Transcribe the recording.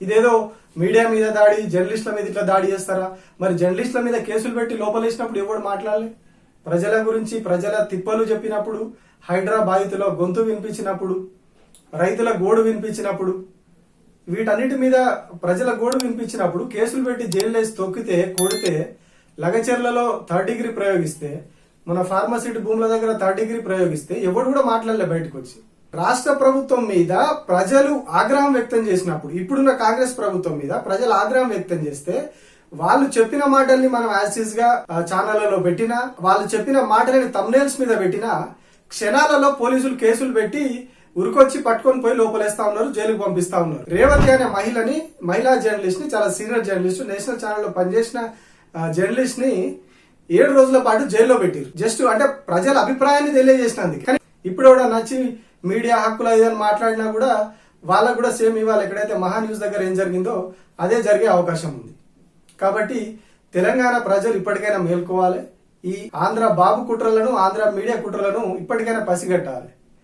ఇదేదో మీడియా మీద దాడి జర్నలిస్టుల మీద ఇట్లా దాడి చేస్తారా? మరి జర్నలిస్టుల మీద కేసులు పెట్టి లోపలేసినప్పుడు ఎవడు మాట్లాడలే? ప్రజల గురించి ప్రజల తిప్పలు చెప్పినప్పుడు హైడ్రా బాధితుల గొంతు వినిపించినప్పుడు రైతుల గోడు వినిపించినప్పుడు వీటన్నిటి మీద ప్రజల గోడు వినిపించినప్పుడు కేసులు పెట్టి జైలు తొక్కితే కొడితే లగచెర్లలో థర్డ్ డిగ్రీ ప్రయోగిస్తే మన ఫార్మసిటీ భూముల దగ్గర థర్డ్ డిగ్రీ ప్రయోగిస్తే ఎవడు కూడా మాట్లాడలే బయటకు వచ్చి రాష్ట్ర ప్రభుత్వం మీద ప్రజలు ఆగ్రహం వ్యక్తం చేసినప్పుడు ఇప్పుడున్న కాంగ్రెస్ ప్రభుత్వం మీద ప్రజలు ఆగ్రహం వ్యక్తం చేస్తే వాళ్ళు చెప్పిన మాటల్ని మనం యాసిస్గా ఛానళ్ళలో పెట్టినా వాళ్ళు చెప్పిన మాటలని తమ్నేల్స్ మీద పెట్టినా క్షణాలలో పోలీసులు కేసులు పెట్టి ఉరికొచ్చి పట్టుకొని పోయి లోపలేస్తా ఉన్నారు జైలుకు పంపిస్తా ఉన్నారు. రేవతి అనే మహిళని మహిళా జర్నలిస్ట్ని చాలా సీనియర్ జర్నలిస్ట్ నేషనల్ ఛానల్లో పనిచేసిన జర్నలిస్ట్ని ఏడు రోజుల పాటు జైల్లో పెట్టారు జస్ట్ అంటే ప్రజల అభిప్రాయాన్ని తెలియజేసినందుకు. కానీ ఇప్పుడు కూడా నచ్చి మీడియా హక్కులు ఏదైనా మాట్లాడినా కూడా వాళ్ళకు కూడా సేమ్ ఇవాళ ఎక్కడైతే మహా న్యూస్ దగ్గర ఏం జరిగిందో అదే జరిగే అవకాశం ఉంది. కాబట్టి తెలంగాణ ప్రజలు ఇప్పటికైనా మేల్కోవాలి. ఈ ఆంధ్ర బాబు కుట్రలను ఆంధ్ర మీడియా కుట్రలను ఇప్పటికైనా పసిగట్టాలి.